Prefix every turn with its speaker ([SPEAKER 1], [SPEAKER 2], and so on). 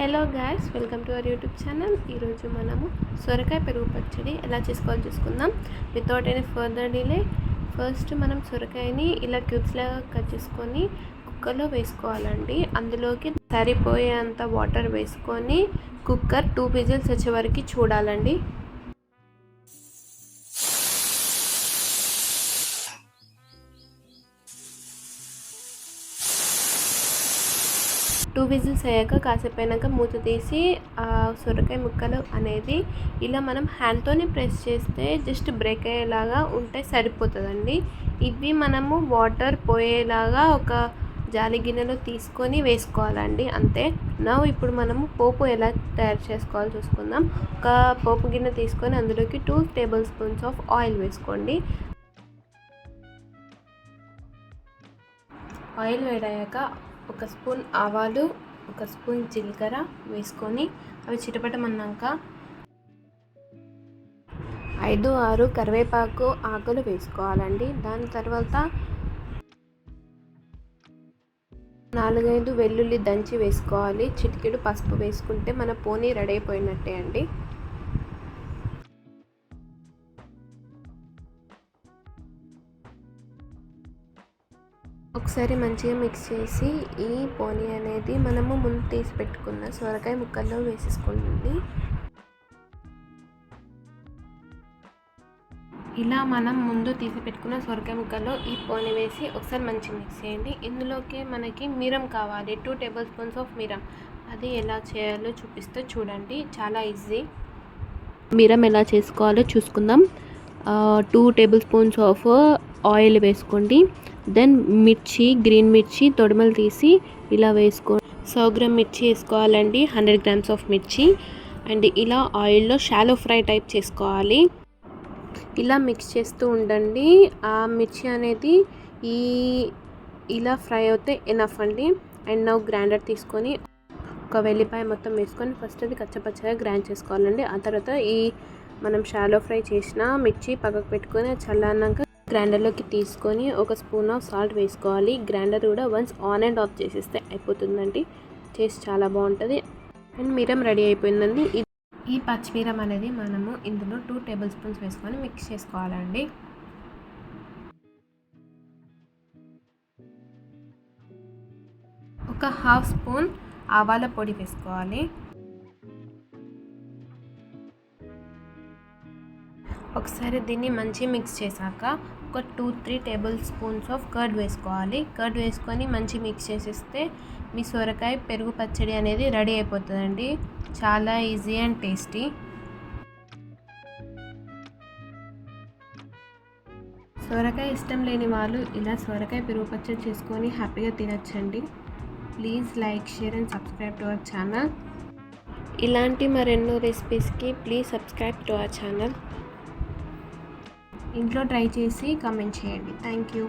[SPEAKER 1] Hello guys welcome to our YouTube channel. ఈరోజు మనము సొరకాయ పెరుగు పచ్చడి ఎలా చేసుకోవాలో చూసుకుందాం. Without any further delay first మనం సొరకాయని ఇలా క్యూబ్స్లాగా కట్ చేసుకొని కుక్కర్లో వేసుకోవాలండి. అందులోకి సరిపోయేంత వాటర్ వేసుకొని కుక్కర్ టూ విజిల్స్ వచ్చే వరకు చూడాలండి. టూ విజిల్స్ అయ్యాక కాసేపు అయినాక మూత తీసి ఆ సొరకాయ ముక్కలు అనేది ఇలా మనం హ్యాండ్తోనే ప్రెస్ చేస్తే జస్ట్ బ్రేక్ అయ్యేలాగా ఉంటే సరిపోతుందండి. ఇవి మనము వాటర్ పోయేలాగా ఒక జాలి గిన్నెలో తీసుకొని వేసుకోవాలండి. అంతే. నా ఇప్పుడు మనము పోపు ఎలా తయారు చేసుకోవాలో చూసుకుందాం. ఒక పోపు గిన్నె తీసుకొని అందులోకి two tablespoons of oil వేసుకోండి. ఆయిల్ వేడయ్యాక ఒక స్పూన్ ఆవాలు ఒక స్పూన్ జీలకర్ర వేసుకొని అవి చిటపటమన్నాక ఐదు ఆరు కరివేపాకు ఆకులు వేసుకోవాలండి. దాని తర్వాత నాలుగైదు వెల్లుల్లి దంచి వేసుకోవాలి. చిటికెడు పసుపు వేసుకుంటే మన పోనీ రెడీ అయిపోయినట్టే అండి. ఒకసారి మంచిగా మిక్స్ చేసి ఈ పోనీ అనేది మనము ముందు తీసి పెట్టుకున్న సొరకాయ ముక్కల్లో వేసేసుకోండి. ఇలా మనం ముందు తీసి పెట్టుకున్న సొరకాయ ముక్కల్లో ఈ పోనీ వేసి ఒకసారి మంచిగా మిక్స్ చేయండి. ఇందులోకి మనకి మీరం కావాలి టూ టేబుల్ స్పూన్స్ ఆఫ్ మిరం. అది ఎలా చేయాలో చూపిస్తే చూడండి చాలా ఈజీ. మిరం ఎలా చేసుకోవాలో చూసుకుందాం. Two tablespoons of oil వేసుకోండి. దెన్ మిర్చి గ్రీన్ మిర్చి తొడిమలు తీసి ఇలా వేసుకో సౌ గ్రామ్ మిర్చి వేసుకోవాలండి హండ్రెడ్ గ్రామ్స్ ఆఫ్ మిర్చి. అండ్ ఇలా ఆయిల్లో షాలో ఫ్రై టైప్ చేసుకోవాలి. ఇలా మిక్స్ చేస్తూ ఉండండి. ఆ మిర్చి అనేది ఈ ఇలా ఫ్రై అవుతే ఎనఫ్ అండి. అండ్ నవ్వు గ్రైండర్ తీసుకొని ఒక వెల్లిపాయ మొత్తం వేసుకొని ఫస్ట్ అది కచ్చపచ్చగా గ్రైండ్ చేసుకోవాలండి. ఆ తర్వాత ఈ మనం షాలో ఫ్రై చేసిన మిర్చి పక్కకు పెట్టుకొని చల్లన్నాక గ్రైండర్లోకి తీసుకొని ఒక స్పూన్ ఆఫ్ సాల్ట్ వేసుకోవాలి. గ్రైండర్ కూడా వన్స్ ఆన్ అండ్ ఆఫ్ చేసేస్తే అయిపోతుందండి. టేస్ట్ చాలా బాగుంటుంది. అండ్ మీరం రెడీ అయిపోయిందండి. ఈ పచ్చిమిరం అనేది మనము ఇందులో టూ టేబుల్ స్పూన్స్ వేసుకొని మిక్స్ చేసుకోవాలండి. ఒక హాఫ్ స్పూన్ ఆవాల పొడి వేసుకోవాలి. ఒకసారి దీన్ని మంచి మిక్స్ చేశాక ఒక two three tablespoons of curd వేసుకోవాలి. కర్డ్ వేసుకొని మంచి మిక్స్ చేసేస్తే మీ సొరకాయ పెరుగు పచ్చడి అనేది రెడీ అయిపోతుందండి. చాలా ఈజీ అండ్ టేస్టీ. సొరకాయ ఇష్టం లేని వాళ్ళు ఇలా సొరకాయ పెరుగు పచ్చడి చేసుకొని హ్యాపీగా తినచ్చండి. Please like share and subscribe to our channel. ఇలాంటి మరెన్నో రెసిపీస్కి please subscribe to our channel. ఇంట్లో ట్రై చేసి కమెంట్ చేయండి. Thank you.